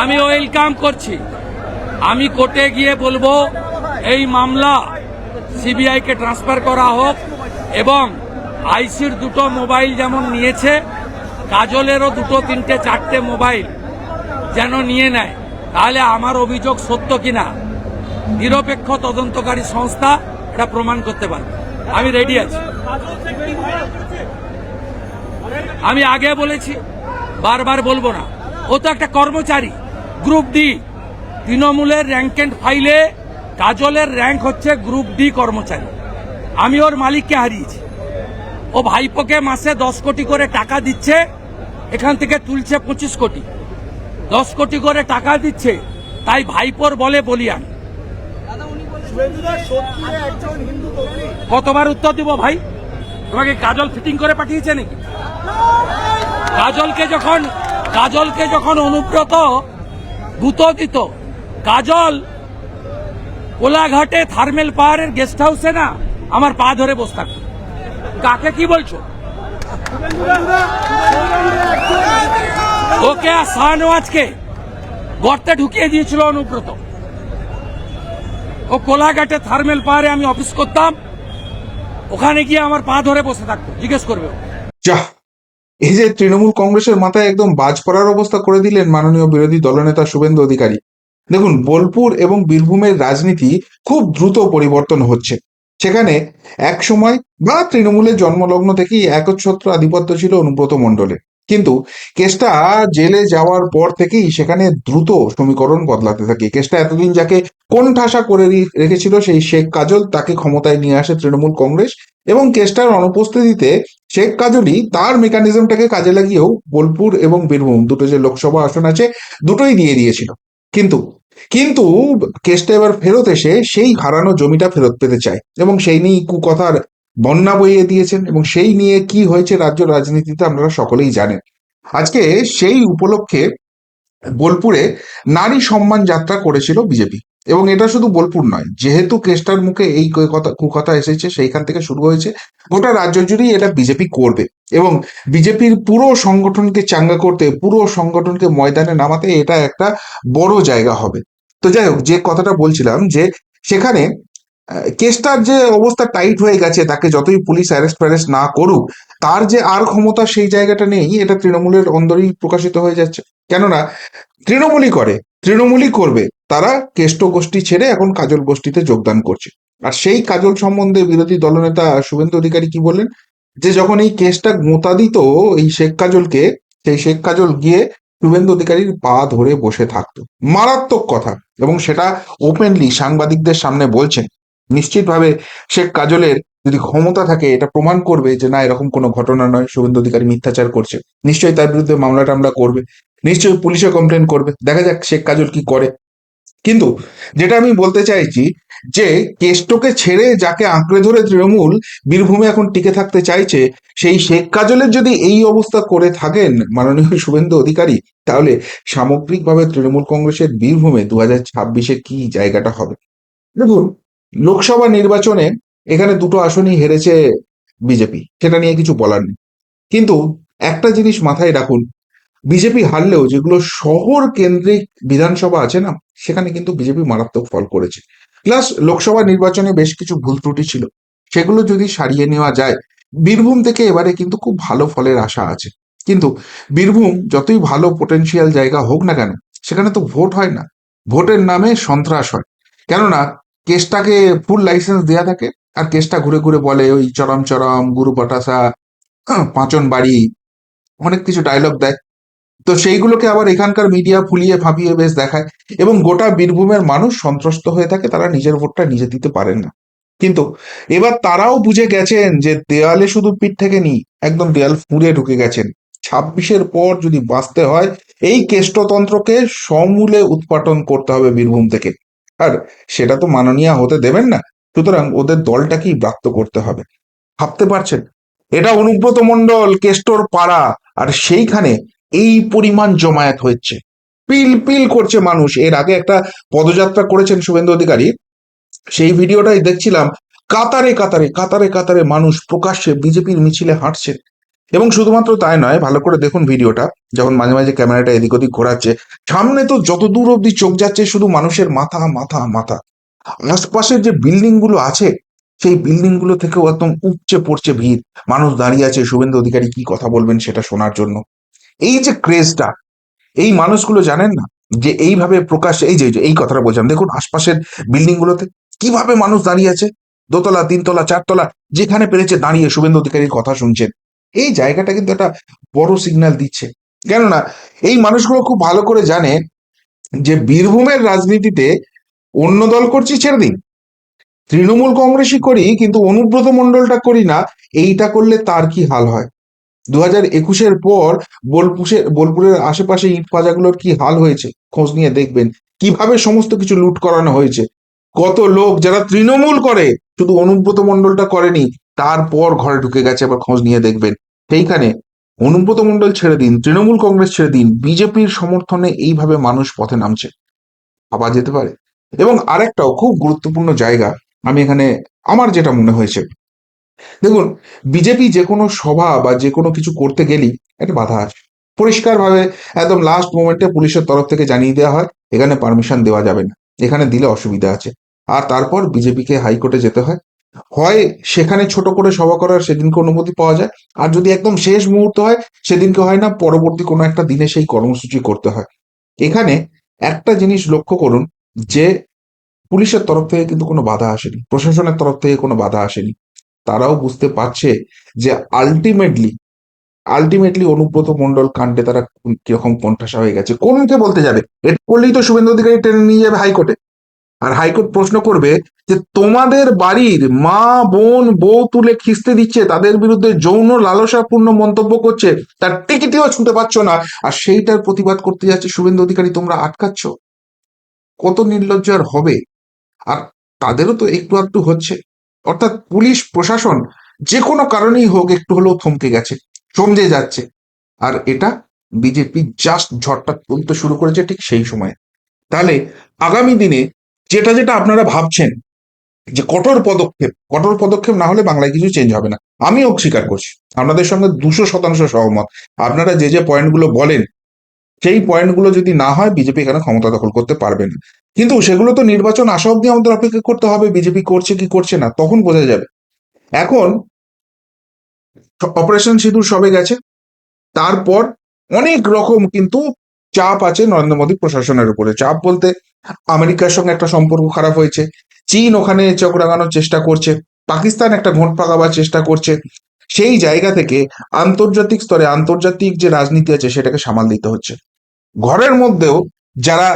আমি ওয়েলকাম করছি। আমি কোর্টে গিয়ে বলব, এই মামলা সিবিআই কে ট্রান্সফার করা হোক এবং আইসির দুটো মোবাইল যেমন নিয়েছে, কাজলেরও দুটো, তিনটে, চারটে মোবাইল যেন নিয়ে নেয়। তাহলে আমার অভিযোগ সত্য কিনা? নিরপেক্ষ তদন্তকারী সংস্থা এটা প্রমাণ করতে পারবে। আমি রেডি আছি। আমি আগে বলেছি বারবার বলব না। ও তো একটা কর্মচারী গ্রুপ ডি তৃণমূলের র্যাঙ্ক অ্যান্ড ফাইলে কাজলের র্যাঙ্ক হচ্ছে গ্রুপ ডি কর্মচারী। আমি ওর মালিককে হারিয়েছি। ও ভাইপোকে মাসে দশ কোটি করে টাকা দিচ্ছে এখান থেকে তুলছে পঁচিশ কোটি। দশ কোটি করে টাকা দিচ্ছে তাই ভাইপোর বলে বলি আমি। শুভেন্দুদা সোদপুরে একজন হিন্দু তরুণী। কতবার উত্তর দিব ভাই? তোমাকে কাজল ফিটিং করে পাঠিয়েছে নাকি? কাজলকে যখন কাজলকে যখন অনুব্রত গুঁতো দিত কাজল কোলাঘাটে থার্মেল পাহাড়ের গেস্ট হাউসে না, আমার পা ধরে বসে থাকতো কাকে কি বলছো? ওকে আর শাহনওয়াজকে গর্তে ঢুকিয়ে দিয়েছিল অনুব্রত। ও কোলাঘাটে থার্মেল পাহাড়ে আমি অফিস করতাম ওখানে গিয়ে আমার পা ধরে বসে থাকতো জিজ্ঞেস করবে যা এই যে তৃণমূল কংগ্রেসের মাথায় একদম বাজ পড়ার অবস্থা করে দিলেন মাননীয় বিরোধী দলনেতা শুভেন্দু অধিকারী। দেখুন, বোলপুর এবং বীরভূমের রাজনীতি খুব দ্রুত পরিবর্তন হচ্ছে। সেখানে এক সময় বা তৃণমূলের জন্মলগ্ন থেকেই একচ্ছত্র আধিপত্য ছিল অনুব্রত মণ্ডলের। কিন্তু কেসটা জেলে যাওয়ার পর থেকেই সেখানে দ্রুত সমীকরণ বদলাতে থাকে। কেসটা এতদিন যাকে কোন ঠাসা করে রেখেছিল সেই শেখ কাজল তাকে ক্ষমতায় নিয়ে আসে তৃণমূল কংগ্রেস এবং কেসটার অনুপস্থিতিতে শেখ কাজলই তার মেকানিজমটাকে কাজে লাগিয়েও বোলপুর এবং বীরভূম দুটো যে লোকসভা আসন আছে দুটোই দিয়ে দিয়েছিল। কিন্তু কিন্তু কেসটা এবার ফেরত এসে সেই হারানো জমিটা ফেরত পেতে চায় এবং সেই নিয়েই কুকথার বন্যা বইয়ে দিয়েছেন এবং সেই নিয়ে কি হয়েছে রাজ্য রাজনীতিতে আপনারা সকলেই জানেন। আজকে সেই উপলক্ষে বোলপুরে নারী সম্মান যাত্রা করেছিল বিজেপি। এবং এটা শুধু বোলপুর নয়, যেহেতু কেসটার মুখে এই কথা, কুকথা এসেছে, সেইখান থেকে শুরু হয়েছে। গোটা রাজ্য জুড়েই এটা বিজেপি করবে এবং বিজেপির পুরো সংগঠনকে চাঙ্গা করতে, পুরো সংগঠনকে ময়দানে নামাতে এটা একটা বড় জায়গা হবে। তো যাই হোক, যে কথাটা বলছিলাম যে সেখানে কেসটার যে অবস্থা টাইট হয়ে গেছে, তাকে যতই পুলিশ অ্যারেস্ট ফ্যারেস্ট না করুক, তার যে আর ক্ষমতা সেই জায়গাটা নেই, এটা তৃণমূলের অন্দরেই প্রকাশিত হয়ে যাচ্ছে। কেননা, তৃণমূলই করে, তৃণমূলই করবে, তারা কেষ্ট গোষ্ঠী ছেড়ে এখন কাজল গোষ্ঠীতে যোগদান করছে। আর সেই কাজল সম্বন্ধে বিরোধী দলনেতা শুভেন্দু অধিকারী কি বললেন? যে যখন এই কেসটা গোঁতা দিত, এই শেখ কাজলকে, সেই শেখ কাজল গিয়ে শুভেন্দু অধিকারীর পা ধরে বসে থাকতো। মারাত্মক কথা। এবং সেটা ওপেনলি সাংবাদিকদের সামনে বলছেন। নিশ্চিতভাবে শেখ কাজলের যদি ক্ষমতা থাকে, এটা প্রমাণ করবে যে না, এরকম কোনো ঘটনা নয়, শুভেন্দু অধিকারী মিথ্যাচার করছে। নিশ্চয়ই তার বিরুদ্ধে মামলা টামলা করবে। নিশ্চয়ই পুলিশে কমপ্লেন করবে। দেখা যাক শেখ কাজল কি করে। কিন্তু যেটা আমি বলতে চাইছি যে, কেষ্টকে ছেড়ে যাকে আঁকড়ে ধরে তৃণমূল বীরভূমে এখন টিকে থাকতে চাইছে, সেই শেখ কাজলের যদি এই অবস্থা করে থাকেন মাননীয় শুভেন্দু অধিকারী, তাহলে সামগ্রিকভাবে তৃণমূল কংগ্রেসের বীরভূমে দু হাজার ছাব্বিশে কি জায়গাটা হবে? দেখুন লোকসভা নির্বাচনে এখানে দুটো আসনই হেরেছে বিজেপি, সেটা নিয়ে কিছু বলার নেই। কিন্তু একটা জিনিস মাথায় রাখুন, বিজেপি হারলেও যেগুলো শহর কেন্দ্রিক বিধানসভা আছে না, সেখানে কিন্তু বিজেপি মারাত্মক ফল করেছে। প্লাস লোকসভা নির্বাচনে বেশ কিছু ভুল ত্রুটি ছিল, সেগুলো যদি সারিয়ে নেওয়া যায়, বীরভূম থেকে এবারে কিন্তু খুব ভালো ফলের আশা আছে। কিন্তু বীরভূম যতই ভালো পোটেনশিয়াল জায়গা হোক না কেন, সেখানে তো ভোট হয় না। ভোটের নামে সন্ত্রাস হয়। কেননা কেসটাকে ফুল লাইসেন্স দেয়া থাকে। আর কেসটা ঘুরে ঘুরে বলে ওই চরম চরম, গুরু পটাশা পাঁচন বাড়ি, অনেক কিছু ডায়লগ দেয়। তো সেইগুলোকে আবার এখানকার মিডিয়া ফুলিয়ে ফাঁপিয়ে বেশ দেখায়। এবং গোটা বীরভূমের মানুষ সন্ত্রস্ত হয়ে থাকে, তারা নিজের ভোটটা নিজে দিতে পারেন না। কিন্তু এবার তারাও বুঝে গেছেন যে দেয়ালে শুধু পিঠ থেকে নি, একদম দেয়াল ফুঁড়ে ঢুকে গেছেন। ছাব্বিশের পর যদি বাঁচতে হয়, এই কেষ্টতন্ত্রকে সমূলে উৎপাটন করতে হবে বীরভূম থেকে। আর সেটা তো মাননীয় হতে দেবেন না। সুতরাং ওদের দলটাকেই ব্রাত্য করতে হবে। ভাবতে পারছেন? এটা অনুব্রত মণ্ডল, কেষ্টর পাড়া, আর সেইখানে এই পরিমাণ জমায়েত হচ্ছে পিল পিল করছে মানুষ। এর আগে একটা পদযাত্রা করেছেন শুভেন্দু অধিকারী। সেই ভিডিওটাই দেখছিলাম। কাতারে কাতারে কাতারে কাতারে মানুষ প্রকাশ্যে বিজেপির মিছিলে হাঁটছে। এবং শুধুমাত্র তাই নয়, ভালো করে দেখুন ভিডিওটা, যখন মাঝে মাঝে ক্যামেরাটা এদিক ওদিক ঘোরাচ্ছে, সামনে তো যত দূর অব্দি চোখ যাচ্ছে শুধু মানুষের মাথা মাথা মাথা। আশপাশের যে বিল্ডিংগুলো আছে, সেই বিল্ডিংগুলো থেকেও একদম উপচে পড়ছে ভিড়। মানুষ দাঁড়িয়ে আছে, শুভেন্দু অধিকারী কি কথা বলবেন সেটা শোনার জন্য। এই যে ক্রেজটা এই মানুষগুলো জানেন না যে এইভাবে প্রকাশ, এই যে, এই কথাটা বলছিলাম দেখুন আশপাশের বিল্ডিং গুলোতে কীভাবে মানুষ দাঁড়িয়ে আছে, দোতলা, তিনতলা, চারতলা, যেখানে পেরেছে দাঁড়িয়ে শুভেন্দু অধিকারীর কথা শুনছেন। এই জায়গাটা কিন্তু একটা বড় সিগন্যাল দিচ্ছে। কেননা এই মানুষগুলো খুব ভালো করে জানে যে বীরভূমের রাজনীতিতে অন্য দল করছি ছেড়ে দিন। তৃণমূল কংগ্রেসই করি, কিন্তু অনুব্রত মণ্ডলটা করি না, এইটা করলে তার কি হাল হয়? দু হাজার একুশের পর বোলপুরের বোলপুরের আশেপাশে ইট পাজাগুলোর কি হাল হয়েছে? খোঁজ নিয়ে দেখবেন। কীভাবে সমস্ত কিছু লুট করানো হয়েছে? কত লোক যারা তৃণমূল করে, শুধু অনুব্রত মণ্ডলটা করেনি তারপর ঘরে ঢুকে গেছে আবার খোঁজ নিয়ে দেখবেন। সেইখানে অনুব্রত মণ্ডল ছেড়ে দিন, তৃণমূল কংগ্রেস ছেড়ে দিন, বিজেপির সমর্থনে এইভাবে মানুষ পথে নামছে। ভাবা যেতে পারে। এবং আরেকটাও খুব গুরুত্বপূর্ণ জায়গা, আমি এখানে, আমার যেটা মনে হয়েছে। দেখুন, বিজেপি যে কোনো সভা বা যে কোনো কিছু করতে গেলেই একটা বাধা আছে। পরিষ্কারভাবে একদম লাস্ট মোমেন্টে পুলিশের তরফ থেকে জানিয়ে দেওয়া হয়, এখানে পারমিশন দেওয়া যাবে না। এখানে দিলে অসুবিধা আছে। আর তারপর বিজেপিকে হাইকোর্টে যেতে হয়। হয় সেখানে ছোট করে সভা করার সেদিনকে অনুমতি পাওয়া যায়। আর যদি একদম শেষ মুহূর্ত হয়, সেদিনকে হয় না, পরবর্তী কোনো একটা দিনে সেই কর্মসূচি করতে হয়। এখানে একটা জিনিস লক্ষ্য করুন, যে পুলিশের তরফ থেকে কিন্তু কোনো বাধা আসেনি, প্রশাসনের তরফ থেকে কোনো বাধা আসেনি। তারাও বুঝতে পারছে যে আলটিমেটলি আলটিমেটলি অনুব্রত মন্ডল কাণ্ডে তারা কোন- কীরকম কণ্ঠাসা হয়ে গেছে। কোনকে বলতে যাবে? এটা করলেই তো শুভেন্দু অধিকারী টেনে নিয়ে যাবে হাইকোর্টে। আর হাইকোর্ট প্রশ্ন করবে যে তোমাদের বাড়ির মা, বোন, বউ তুলে খিস্তে দিচ্ছে, তাদের বিরুদ্ধে যৌন লালসাপূর্ণ মন্তব্য করছে, তার টিকিটিও ছুঁতে পারছ না। আর সেইটার প্রতিবাদ করতে যাচ্ছে শুভেন্দু অধিকারী, তোমরা আটকাচ্ছ। কত নির্লজ্জ আর হবে? আর তাদেরও তো একটু একটু হচ্ছে। অর্থাৎ পুলিশ, প্রশাসন, যে কোনো কারণেই হোক একটু হলেও থমকে গেছে চমজে যাচ্ছে। আর এটা বিজেপি জাস্ট ঝড়টা তুলতে শুরু করেছে ঠিক সেই সময়। তাহলে আগামী দিনে যেটা যেটা আপনারা ভাবছেন যে কঠোর পদক্ষেপ কঠোর পদক্ষেপ না হলে বাংলায় কিছু চেঞ্জ হবে না। আমিও অস্বীকার করছি, আপনাদের সঙ্গে দুশো শতাংশ সহমত। আপনারা যে যে পয়েন্টগুলো বলেন, সেই পয়েন্টগুলো যদি না হয় বিজেপি এখানে ক্ষমতা দখল করতে পারবে না। কিন্তু সেগুলো তো নির্বাচন আসা অব্দি আমাদের অপেক্ষা করতে হবে বিজেপি করছে কি করছে না, তখন বোঝা যাবে। এখন অপারেশন সিঁদুর সবে গেছে, তারপর অনেক রকম কিন্তু চাপ আছে নরেন্দ্র মোদী প্রশাসনের উপরে। চাপ বলতে আমেরিকার সঙ্গে একটা সম্পর্ক খারাপ হয়েছে, চীন ওখানে চোখ রাঙানোর চেষ্টা করছে, পাকিস্তান একটা ঘোট পাকাবার চেষ্টা করছে। সেই জায়গা থেকে আন্তর্জাতিক স্তরে আন্তর্জাতিক যে রাজনীতি আছে সেটাকে সামাল দিতে হচ্ছে। ঘরের মধ্যেও যারা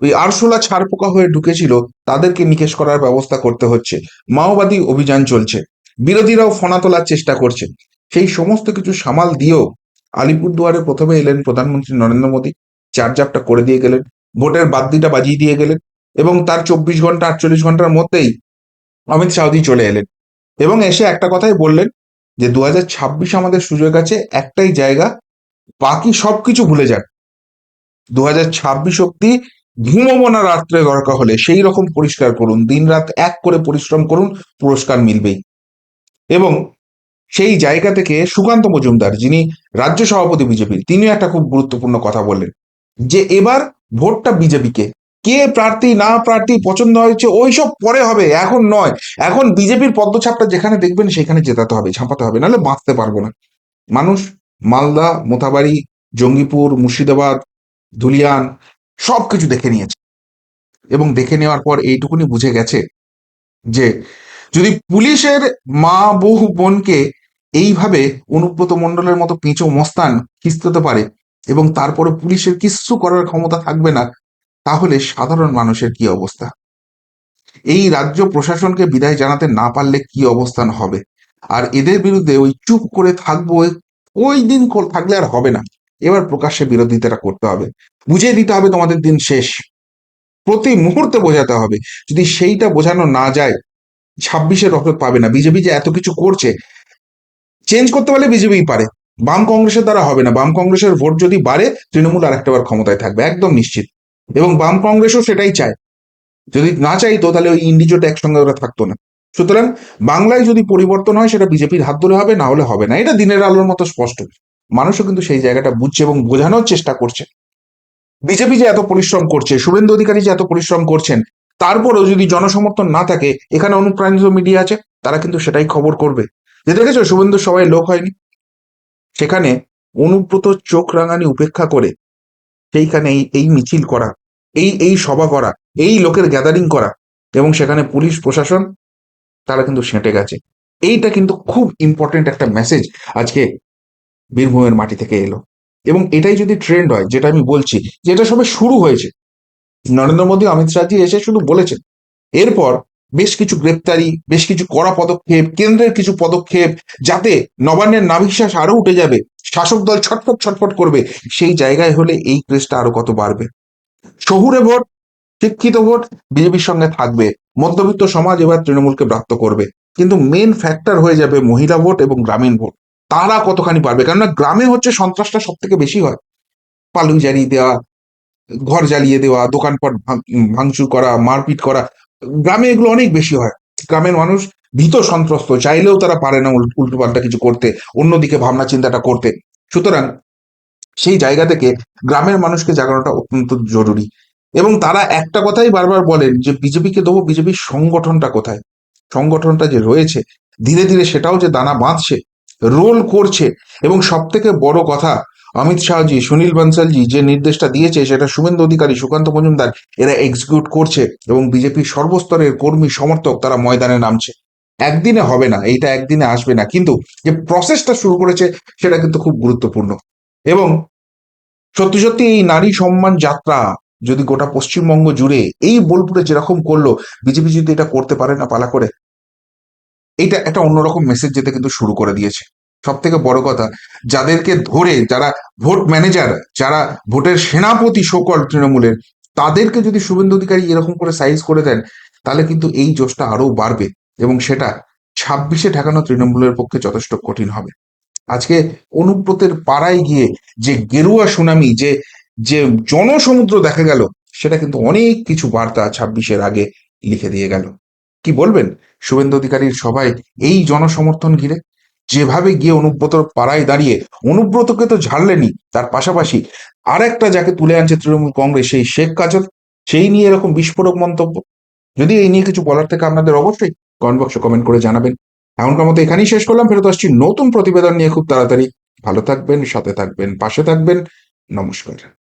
ওই আরশোলা ছাড়পোকা হয়ে ঢুকেছিল, তাদেরকে নিকেশ করার ব্যবস্থা করতে হচ্ছে। মাওবাদী অভিযান চলছে। বিরোধীরাও ফনা তোলার চেষ্টা করছে। সেই সমস্ত কিছু সামাল দিয়েও আলিপুরদুয়ারে প্রথমে এলেন প্রধানমন্ত্রী নরেন্দ্র মোদী। চার্জাপটা করে দিয়ে গেলেন, ভোটের বাদ্যিটা বাজিয়ে দিয়ে গেলেন এবং তার চব্বিশ ঘণ্টা, আটচল্লিশ ঘণ্টার মধ্যেই অমিত শাহজি চলে এলেন। এবং এসে একটা কথাই বললেন যে দু হাজার ছাব্বিশ আমাদের সুযোগ আছে, একটাই জায়গা, বাকি সবকিছু ভুলে যান। দু হাজার ছাব্বিশ অব্দি ঘুমোবো না রাত্রে দরকার হলে, সেই রকম পরিষ্কার করুন দিনরাত এক করে পরিশ্রম করুন, পুরস্কার মিলবেই। এবং সেই জায়গা থেকে সুকান্ত মজুমদার, যিনি রাজ্য সভাপতি বিজেপির, তিনিও একটা খুব গুরুত্বপূর্ণ কথা বললেন। যে এবার ভোটটা বিজেপিকে। কে প্রার্থী, না প্রার্থী, পছন্দ হয়েছে, ওইসব পরে হবে, এখন নয়। এখন বিজেপির পদ্মছাপটা যেখানে দেখবেন, সেখানে জেতাতে হবে, ঝাঁপাতে হবে, নাহলে বাঁচতে পারব না। মানুষ, মালদা, মোথাবাড়ি, জঙ্গিপুর, মুর্শিদাবাদ, ধুলিয়ান, সবকিছু দেখে নিয়েছে। এবং দেখে নেওয়ার পর এইটুকুনি বুঝে গেছে যে, যদি পুলিশের মা বহু বোনকে এইভাবে অনুব্রত মণ্ডলের মতো পিঁচো, মস্তান খিস্তেতে পারে এবং তারপরে পুলিশের কিচ্ছু করার ক্ষমতা থাকবে না, তাহলে সাধারণ মানুষের কি অবস্থা? এই রাজ্য প্রশাসনকে বিদায় জানাতে না পারলে কি অবস্থান হবে? আর এদের বিরুদ্ধে ওই চুপ করে থাকব, ওই দিন থাকলে আর হবে না। এবার প্রকাশ্যে বিরোধিতাটা করতে হবে। বুঝিয়ে দিতে হবে তোমাদের দিন শেষ। প্রতি মুহূর্তে বোঝাতে হবে। যদি সেইটা বোঝানো না যায় ছাব্বিশের রফত পাবে না। বিজেপি যে এত কিছু করছে চেঞ্জ করতে পারলে বিজেপি পারে। বাম কংগ্রেসের দ্বারা হবে না। বাম কংগ্রেসের ভোট যদি বাড়ে, তৃণমূল আর একটাবার ক্ষমতায় থাকবে, একদম নিশ্চিত। এবং বাম কংগ্রেসও সেটাই চায়। যদি না চাইতো, তাহলে ওই ইন্ডিজোটা একসঙ্গে ওরা থাকতো না। সুতরাং বাংলায় যদি পরিবর্তন হয়, সেটা বিজেপির হাত ধরে হবে, না হলে হবে না। এটা দিনের আলোর মতো স্পষ্ট। মানুষও কিন্তু সেই জায়গাটা বুঝছে এবং বোঝানোর চেষ্টা করছে। বিজেপি যে এত পরিশ্রম করছে, শুভেন্দু অধিকারী যে এত পরিশ্রম করছেন, তারপরেও যদি জনসমর্থন না থাকে, এখানে অনুপ্রাণিত মিডিয়া আছে, তারা কিন্তু সেটাই খবর করবে। যে দেখেছ, শুভেন্দু সবাই লোক হয়নি। সেখানে অনুব্রত চোখ রাঙানি উপেক্ষা করে সেইখানে এই এই মিছিল করা, এই এই সভা করা, এই লোকের গ্যাদারিং করা এবং সেখানে পুলিশ, প্রশাসন, তারা কিন্তু সেঁটে গেছে। এইটা কিন্তু খুব ইম্পর্টেন্ট একটা মেসেজ আজকে বীরভূমের মাটি থেকে এলো। এবং এটাই যদি ট্রেন্ড হয়, যেটা আমি বলছি, যেটা সবে শুরু হয়েছে, নরেন্দ্র মোদী, অমিত শাহজি এসে শুধু বলেছেন। এরপর বেশ কিছু গ্রেপ্তারি, বেশ কিছু কড়া পদক্ষেপ, কেন্দ্রের কিছু পদক্ষেপ যাতে নবান্নের নাভিশ্বাস আরও উঠে যাবে, শাসক দল ছটফট ছটফট করবে, সেই জায়গায় হলে এই ক্রেজটা আরও কত বাড়বে। শহুরে ভোট, শিক্ষিত ভোট বিজেপির সঙ্গে থাকবে, মধ্যবিত্ত সমাজ এবার তৃণমূলকে ব্রাত্য করবে। কিন্তু মেন ফ্যাক্টর হয়ে যাবে মহিলা ভোট এবং গ্রামীণ ভোট। তারা কতখানি পারবে? কেননা গ্রামে হচ্ছে সন্ত্রাসটা সব থেকে বেশি হয়। পালু জ্বালিয়ে দেওয়া, ঘর জ্বালিয়ে দেওয়া, দোকানপাট ভাঙ- ভাঙচুর করা, মারপিট করা গ্রামে এগুলো অনেক বেশি হয়। গ্রামের মানুষ ভীত সন্ত্রস্ত, চাইলেও তারা পারে না উল্টো পাল্টা কিছু করতে, অন্যদিকে ভাবনা চিন্তাটা করতে। সুতরাং সেই জায়গা থেকে গ্রামের মানুষকে জাগানোটা অত্যন্ত জরুরি। এবং তারা একটা কথাই বারবার বলেন যে, বিজেপিকে দেবো, বিজেপির সংগঠনটা কোথায়? সংগঠনটা যে রয়েছে, ধীরে ধীরে সেটাও যে দানা বাঁধছে, রোল করছে, এবং সব থেকে বড় কথা অমিত শাহজি, সুনীল বনসালজি যে নির্দেশটা দিয়েছে, সেটা শুভেন্দু অধিকারী, সুকান্ত মজুমদার, এরা এক্সিকিউট করছে এবং বিজেপির সর্বস্তরের কর্মী সমর্থক তারা ময়দানে নামছে। একদিনে হবে না, এইটা একদিনে আসবে না। কিন্তু যে প্রসেসটা শুরু করেছে, সেটা কিন্তু খুব গুরুত্বপূর্ণ। এবং সত্যি সত্যি এই নারী সম্মান যাত্রা যদি গোটা পশ্চিমবঙ্গ জুড়ে, এই বোলপুরে যেরকম করল, বিজেপি যদি এটা করতে পারে না পালা করে এটা একটা অন্যরকম মেসেজ যেতে কিন্তু শুরু করে দিয়েছে। সব থেকে বড় কথা, যাদেরকে ধরে যারা ভোট ম্যানেজার যারা ভোটের সেনাপতি সকল তৃণমূলের, তাদেরকে যদি শুভেন্দু অধিকারী এরকম করে সাইজ করে দেন, তাহলে কিন্তু এই জোশটা আরও বাড়বে এবং সেটা ছাব্বিশে ঠেকানো তৃণমূলের পক্ষে যথেষ্ট কঠিন হবে। আজকে অনুব্রতের পাড়ায় গিয়ে যে গেরুয়া সুনামি, যে যে জনসমুদ্র দেখা গেল, সেটা কিন্তু অনেক কিছু বার্তা ছাব্বিশের আগে লিখে দিয়ে গেল। কি বলবেন? শুভেন্দু অধিকারীর সবাই এই জনসমর্থন ঘিরে যেভাবে গিয়ে অনুব্রতর পাড়ায় দাঁড়িয়ে অনুব্রতকে তো ঝাড়লেনি তার পাশাপাশি আর একটা যাকে তুলে আনছে তৃণমূল কংগ্রেস, সেই শেখ কাজল, সেই নিয়ে এরকম বিস্ফোরক মন্তব্য। যদি এই নিয়ে কিছু বলার থেকে আপনাদের অবশ্যই কমেন্ট বক্সে কমেন্ট করে জানাবেন। এমনকার মতো এখানেই শেষ করলাম, ফেরত আসছি নতুন প্রতিবেদন নিয়ে খুব তাড়াতাড়ি। ভালো থাকবেন, সাথে থাকবেন, পাশে থাকবেন। নমস্কার।